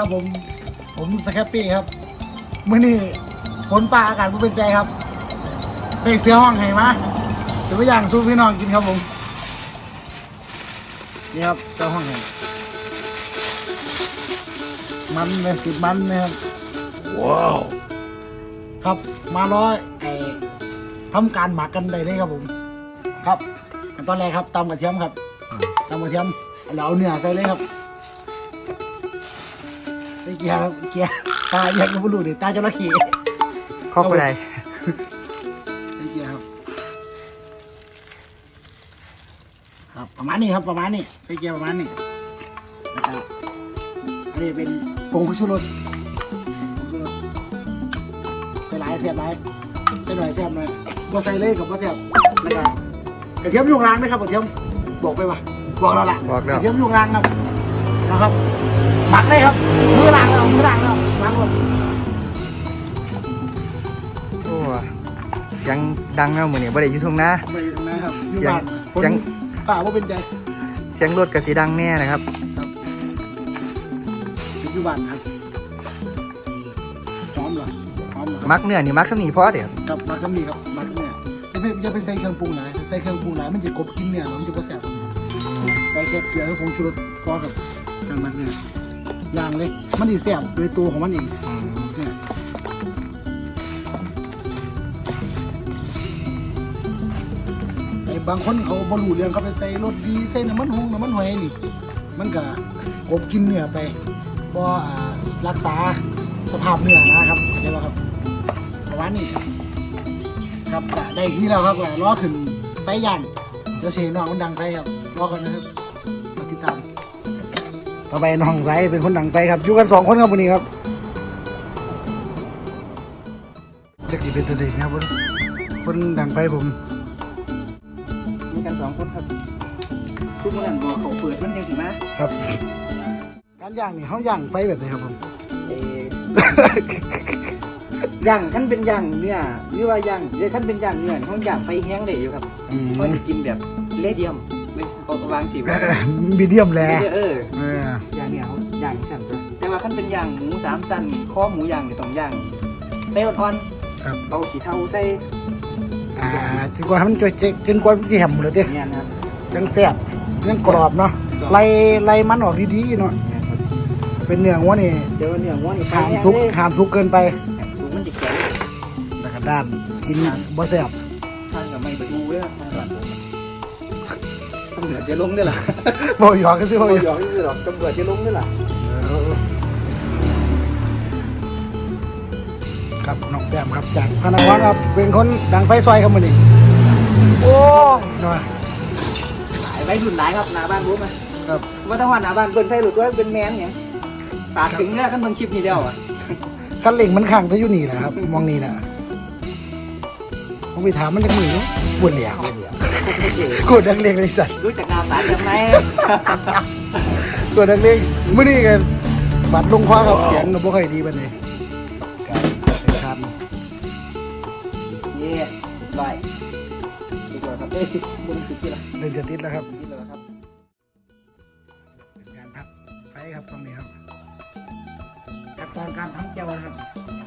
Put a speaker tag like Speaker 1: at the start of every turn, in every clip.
Speaker 1: ครับผม ผมสแคปปี้ครับมื่อนี้ฝนป่าอากาศผู้เป็นใจครับไปเสือห้องให้มาเดี๋ยวไปย่างสู้พี่น้องกินครับผม นี่ครับเจ้าห้องให้มันเลยติดมันนะครับ
Speaker 2: ว้าว
Speaker 1: ครับมาร้อยไอ้ทำการหมักกันได้เลยครับผม ครับขั้นตอนแรกครับตำกระเทียมครับตำกระเทียมแล้วเอาเนื้อใส่เลยครับใส่ เกียร์ครับเกียร์ตาอยากจะพูดดูดิตาจระเข้
Speaker 3: ครอบครัวใด
Speaker 1: ใส่เกียร์ครับครับประมาณนี้ครับประมาณนี้ใส่เกียร์ประมาณนี้แล้วก็อันนี้เป็นผงผงชูรสผงชูรสใส่หลายเสียบหลายใส่หน่อยเสียบหน่อยบ่ใส่เลยกับบ่เสียบแล้วก็กระเทียมอยุงรางนะครับกระเทียมบอกไปว่าบอกเราละ
Speaker 3: บอกแล้ว
Speaker 1: กระเทียมอยุงรางครับนะครับหมักเลยครับ ดั
Speaker 3: งเนาะมื้อนี้บ่ได้อยู่ทุ่งนา
Speaker 1: ไปตรงนั้นครับอยู่
Speaker 3: เสียง
Speaker 1: บ้านคน
Speaker 3: เสียง
Speaker 1: ป่าว่าเป็นใจ
Speaker 3: เสียงรถก็สิดังแน่นะครับ
Speaker 1: อยู่บ้านครับพร้อมเหรอพร้อมเหรอครับ
Speaker 3: มักเนื้อนี่มักสำนีพอเด้อ
Speaker 1: ครับมักก็มีครับมักเนี่ยอย่าไปอย่าไปใส่เครื่องปรุงหลายใส่เครื่องปรุงหลายมันจะกบกินเนี่ยมันจะบ่แซ่บใส่แค่เกลือกับผงชูรสพอกับการมักเนี่ยอย่างเลยมันดีแซ่บโดยตัวของมันเอง บางคนเขาบรรลุเรื่องเขาไปใส่รสดีใส่น้ำมันหงน้ำมันหอยนี่ มันก็กบกินเนื้อไปบ่อ่ารักษาสภาพเนื้อนะครับเข้าใจป่ะครับประมาณนี้ครับได้ที่แล้วครับก็รอขึ้นไฟย่างเดี๋ยวเสียน้องมันดังไปครับรอกันนะครับมาติดตามต่อไปน้องไซเป็นคนดังไปครับอยู่กันสองคนครับวันนี้ครับจะกี่เป็นตัวเด็กนะครับคนดังไปผม
Speaker 3: มีกันสองคนครับทุกมื้อนั้นบ่เขาเปิดมันจังสิมา
Speaker 1: ครับ การย่างนี่เขาย่างไฟแบบไหนครับผม
Speaker 3: เอ่อย่างคันเป็นย่างเนื้อหรือว่าย่างเดี๋ยวคันเป็นย่างเนื้อเขาย่างไฟแห้งได้อยู่ครับ
Speaker 1: อืม
Speaker 3: เขาจะกินแบบเลเดียมไม่เขาวางสิว่า
Speaker 1: มีเดียมแล
Speaker 3: เออ
Speaker 1: เออ
Speaker 3: ย่างเนี่ยเขาย่างสั่นจ้ะแต่ว่าคันเป็นย่างหมูสามสั้นคอหมูย่างเนี่ยต้องย่างไฟอ่อน
Speaker 1: ครับ
Speaker 3: ๆเอาขี้เถ้าใส่
Speaker 1: อ่าจนกว่าให้มันจะเจ๊กินกว่ามันจะแหมเลยเด้
Speaker 3: เนี่ยนะครับ
Speaker 1: ยังแซ่บยังกรอบเนาะไล่ไล่มันออกดีๆเนาะเป็นเนื้อวัวนี่
Speaker 3: เดี๋ยวเนื้อวัวนี่
Speaker 1: ขามซุก
Speaker 3: แห้งเลย
Speaker 1: ขามซุกเกินไป
Speaker 3: ดูมันจะแข็ง
Speaker 1: แล้วก็ด้านกินบ่แซ่บ
Speaker 3: ทานกับไม่ไปดูเด้อทานก่อนตำรวจจะลงด้วยล่ะ
Speaker 1: บ่หยอกก็ซื้อบ่
Speaker 3: ไม่
Speaker 1: หย
Speaker 3: หย
Speaker 1: อก
Speaker 3: อกนี่หรอก ตำรวจจะลงด้วยล่ะ
Speaker 1: ครับน้อ แต้มครับจากพนักงานครับเป็นคนดังไฟซอยครับมื้อนี้โอ้เนาะ
Speaker 3: หลายไว้รุ่นหลายครับหน้าบ้านรู้ไหม
Speaker 1: ครับ
Speaker 3: ว่าต้องว่าหน้าบ้านเปิ้นไฟหรือตัวเป็นแมนอย่างปากถึงเนี่ยกันเบิ่งคลิปนี้เดียวอะ
Speaker 1: คันเร่งมันข้างแต่อยู่นี่แหละครับ มองนี่น่ะผมไปถามมันจักมืออยู่ปวดเหลียวกดนักเลงเลยสัตว์
Speaker 3: รู้จักนามสารยังไหม
Speaker 1: กดนักเลงมื้อนี้กันบัดลงคว้าครับเสียงก็บ่ค่อยดีปานใดครับเป็น ครับ
Speaker 3: เย่ไปดีกว่าครับเอ้ยบุญสุดที่ละ
Speaker 1: เริ่มจะติดแล้วครับ
Speaker 3: ที่แล้วครับ
Speaker 1: เป็นการพักไฟครับตรงนี้ครับขั้นตอนการทำเจียวนะครับ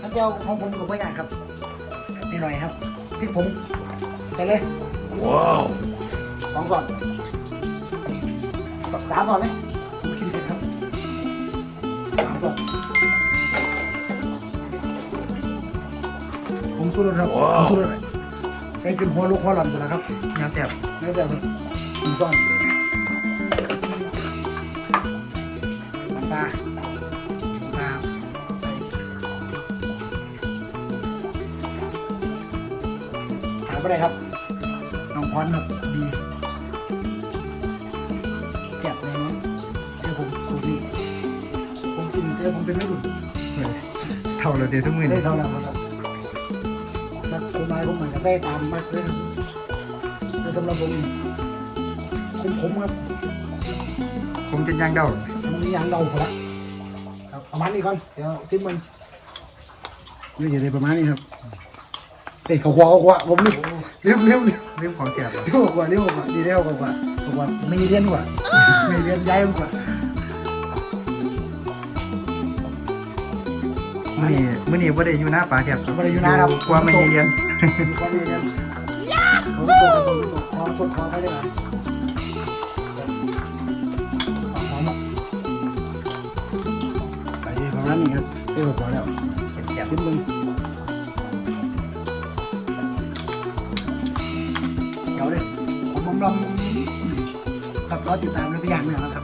Speaker 1: ทำเจียวของผมกับพ่อย่างครับนิดหน่อยครับพริกผงใส่เลย
Speaker 2: ว้าว
Speaker 1: สองก่อนสามก่อนเลยผม สู้รสครับผมสู้รสใส่จนหัวลูกหัวหล่อนหมดแล้วครับ
Speaker 3: น้ำแซ่บ
Speaker 1: ไม่ได้ครับผมซ่อนน้ำปลาน้ำปลาใส่หายไปไหนครับน้องพรครับดีแซ่บเลยเนาะเชื่อผมสูตรนี้ผมกินเจอผมเป็นไม่หลุด
Speaker 3: เท่าเราเดียวทุกมื้อ
Speaker 1: ได้
Speaker 3: นี่
Speaker 1: เท่านั้นครับแล้ว ผมมาผมเหมือนกับได้ตามมากเลยครับแต่สำหรับผมผมผมครับ
Speaker 3: ผมจะย่างเดา
Speaker 1: มันมีอย่างเราพอละครับประมาณนี้ก่อนเดี๋ยวซิมมันนี่อย่าได้ประมาณนี้ครับเฮ้ยเขาขวาเขาขวาผมลืมลืมลืมลืม
Speaker 3: เรื่องของเสียบ
Speaker 1: เรียกว่าเรียกว่าดีเรียกว่าบอกว่ามีเรียนกว่ามีเรียนย้ายกว่า
Speaker 3: มื้อนี้มื้อนี้บ่ได้อยู่หน้าปลาแคบ
Speaker 1: บ่ได้อยู่หน้าครับ
Speaker 3: กว่าไม่เรียน
Speaker 1: มีความเรียนผมตกผมตกคอตกคอไม่ได้ไหมหอมอะไปดีประมาณนี้ครับเออพอแล้ว
Speaker 3: แซ่บ
Speaker 1: ขึ้นมึงเดี๋ยวเลยผมลองลองกับรอติดตามในพยานเนี่ยนะครับ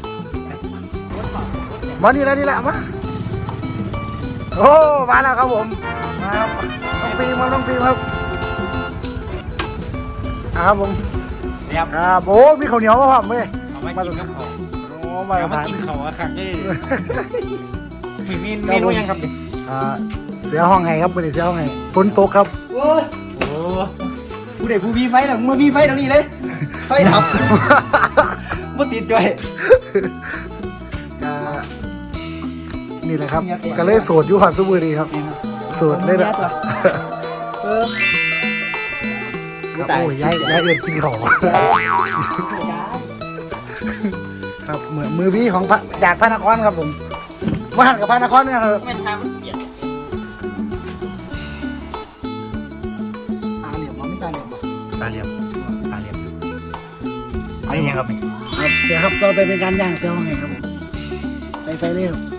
Speaker 1: มานี่แล้วนี่แหละมา โอ้มาแล้วครับผมมาครับต้องฟิล์มครับต้องฟิล์มครับอ่าครับผม
Speaker 4: ครับ
Speaker 1: ครับโอ้มีข้าวเหนียวมาพร้อมเว้ย
Speaker 4: เอามากินกับเขา
Speaker 1: โอ้มาตร
Speaker 4: เอามา
Speaker 1: ฐาน
Speaker 4: กินเขาอะครับนี่มีเมนูเมนูยังครับนี่
Speaker 1: อ่าเสียห้องไงครับวันนี้เสียห้องไงฝนตกครับ
Speaker 3: โอ้ย
Speaker 4: โอ้
Speaker 3: ผู้ใดผู้มีไฟล่ะมึงมามีไฟเดี๋ยวนี้เลยไฟดับบ่ติดจ้อย
Speaker 1: อ่า นี่แหละครับก็เลยโสดอยู่หอดสุบุรีครับโสดเลยนะ
Speaker 3: เออ
Speaker 1: ครับโอ้ยย้ายย้ายเอินกินของครับเหมือนมือพี่ของพระจากพระนครครับผมมาหันกับพระนครเนี่ยครับ
Speaker 4: ไม่ทราบมันเสียด
Speaker 1: ตาเหลี่ยมมันไม่ตาเหลี่ยมบ่
Speaker 4: ตาเหลี่ยมตาเหลี่ยมอันนี้ยังครับนี่
Speaker 1: ครับเสียครับต่อไปเป็นการย่างเสียห้องไงครับผมใส่ไฟเลยครับ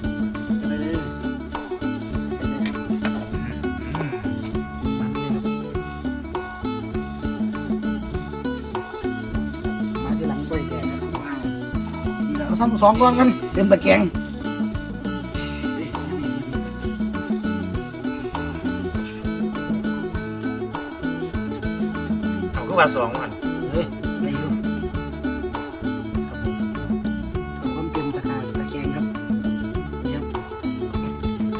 Speaker 1: นี่แหละเอาซ้ำสองก้อนกันเต็มตะแกรง
Speaker 4: เอาก็ว่าสองมัน
Speaker 1: เฮ้ยไหนอยู่ครับผมเอาความเต็มตะกร้าตะแกรงครับนี่ครับ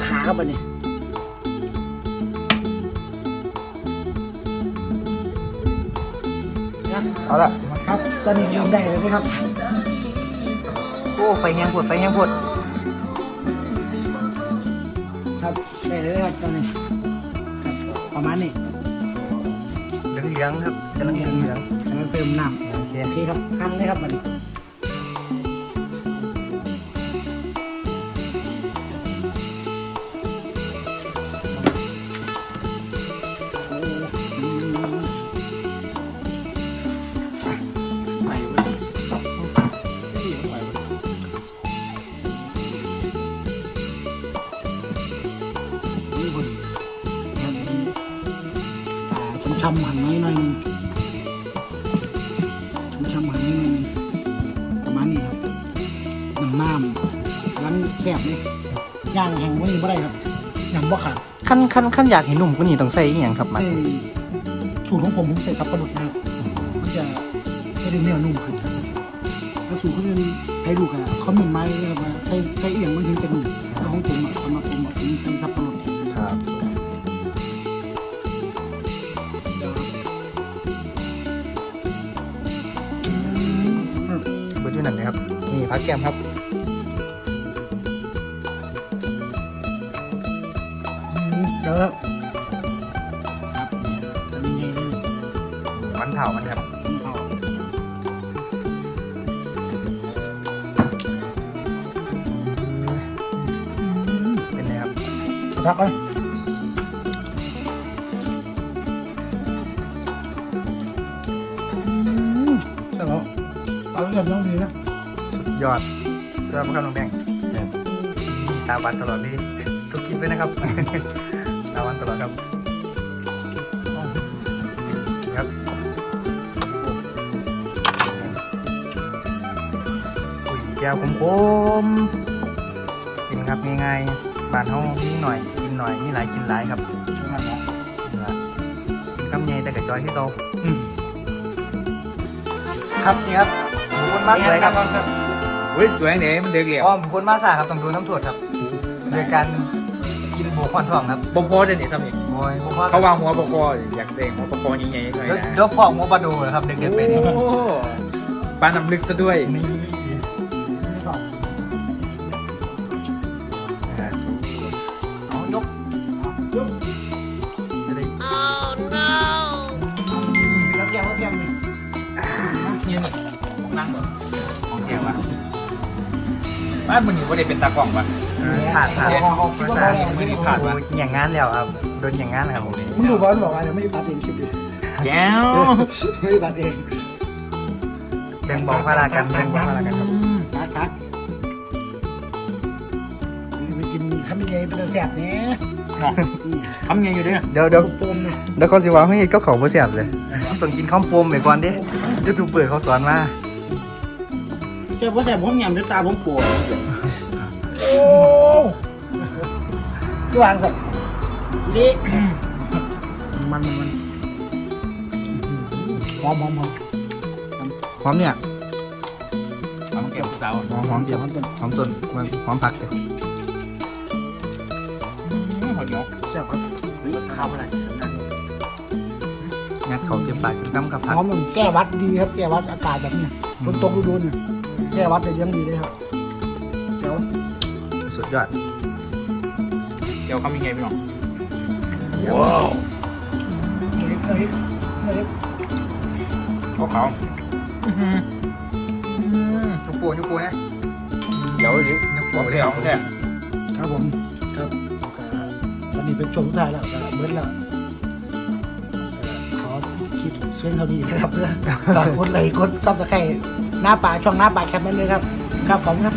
Speaker 1: ขาครับอันนี้
Speaker 3: เอาละ
Speaker 1: ครับตอนนี้ยืมได้เลยไหมครับ
Speaker 3: โอ้ไฟแห้งปวดไฟแห้งปวด
Speaker 1: ครับได้เลยครับตอนนี้ครับประมาณนี้
Speaker 3: เหลืองๆครับกำลังเหลือง
Speaker 1: แล้วเติมน้ำ
Speaker 3: ๆโอเค
Speaker 1: โอเคครับหั่นเลยครับมัน แซ่บเลยย่างแห้งไว้นี่บ่ได้ครับยำบ่ขาด
Speaker 3: ขั้นขั้นขั้นอยากเห็นหนุ่มกว่านี้ต้องใส่อีหยังครับมัน
Speaker 1: ใส่สูตรของผมผมใส่สับปะรดนะครับมันจะให้ได้เนื้อนุ่มขึ้นถ้าสูตรเขาเรียนให้ดูกับเขามีไม้นะครับว่าใส่ใส่เอียงมันถึงจะนุ่มแต่ของผมอะสำหรับผมอะผมใส่สับปะรด
Speaker 3: ครับ
Speaker 1: เดี๋ยว
Speaker 3: เบอร์ที่นั่นเลยครับนี่พักแก้มครับ
Speaker 1: พักก่อนแต่ว่าเอาเรื่องน้องดีนะ
Speaker 3: สุดยอดเริ่มครับน้องแบงค์ตาวันตลอดนี่ทุกคลิปเลยนะครับ ตาวันตลอดครับครับอุ้ยแก้วคมๆกินครับง่ายๆ บ้านเฮามีหน่อยกินหน่อยมีหลายกินหลายครับนี่ล่ะกินคำใหญ่แต่กระจอยที่โตครับนี่ครับหมูคนมากเลยครับ
Speaker 4: เฮ้ยสวยเนี่ยมันเด็กเหลี่ยม
Speaker 3: อ๋อผมคนมาสาครับต้องดูน้ำตรวจครับโดยการกินโบคอนทองครับ
Speaker 4: บ่พอจะนี่ทำนี่
Speaker 3: โอ้ยผมว่า
Speaker 4: เขาวางหัวปกออยากเด้งหัวปกอยังไงหน่อย
Speaker 3: เดี๋ยว
Speaker 4: นะ
Speaker 3: เดี๋ยวพอกโมบาดูเลยครับเด็กๆเป็น
Speaker 4: โอ้ปลาน้ำลึกซะด้วย
Speaker 3: นี่
Speaker 1: แล้วแก้วก็แก้วนี่
Speaker 4: นี่นี่นั่งเหรอของแกวะบ้านมึงนี่ว่าได้เป็นตากล้องปะ
Speaker 3: ขาดขาด
Speaker 1: เขาคิดว่าเขาแรง
Speaker 4: ไม่ได้ขาดวะ
Speaker 3: อย่างงานแล้วครับ โดนอย่างงานแล้วครับผม
Speaker 1: มึงดูบอลบอกว่าเดี๋ยวไม่ได้ตัดเองคลิปดิ
Speaker 4: แก้ว
Speaker 1: ไม่ได้ตัดเอง
Speaker 3: แบ่งบอกพารากันแบ่งบอกพารากันครับ
Speaker 1: คัดคัดไปกินทำยังไงเป็นแสบเนี้ย
Speaker 4: ทำไงอยู่เนี่ย
Speaker 3: เดี๋ยวเดี๋ยว
Speaker 1: ปมเนี่ย
Speaker 3: เดี๋ยวเขาสิว่าให้ก็เขาบ่เสียบเลยต้องกินข้าวปมไปก่อนดิยูทูบเบอร์เขาสอนมา
Speaker 5: แค่ว่าแต่ผมยำด้วยตาผมปวด
Speaker 1: โอ้ยว่างสัตว์
Speaker 5: เละ
Speaker 1: มันมันหอมหอมหอม
Speaker 3: หอมเนี่ย
Speaker 4: ทำเก็บสาว
Speaker 3: หอมหอมเดียว
Speaker 1: มันเป็น
Speaker 3: หอมต้นมันหอมผักเลย งัดเขาเจ็บปากกินน้ำกับผัก
Speaker 1: หอมมันแก้วัดดีครับ แก้วัดอากาศแบบเนี้ยฝนตกฤดูเนี่ยแก้วัดได้ยังดีเลยครับเดี๋ยว
Speaker 3: สุดยอด
Speaker 4: เดี๋ยวทำยังไงพี่น้อง
Speaker 2: Wow.
Speaker 1: เล็กเล็กเล็ก
Speaker 4: ขาวขาว
Speaker 3: ยุกปูยุกปูนะ
Speaker 4: เดี๋ยวดิ
Speaker 3: ยุกปู
Speaker 4: บอก
Speaker 3: เล
Speaker 4: เดี๋
Speaker 3: ย
Speaker 4: ยวเนี่ย
Speaker 1: ครับผมครับก็ตอนนี้เป็นช่วงสุดท้ายแล้วก็เบิร์ดแล้วขอคิด เช่นเท่านี้นะครับเพื่อฝากกดไลค์กดซับสไครต์หน้าป่าช่องหน้าป่าแคปนั้นเลยครับครับผมครับ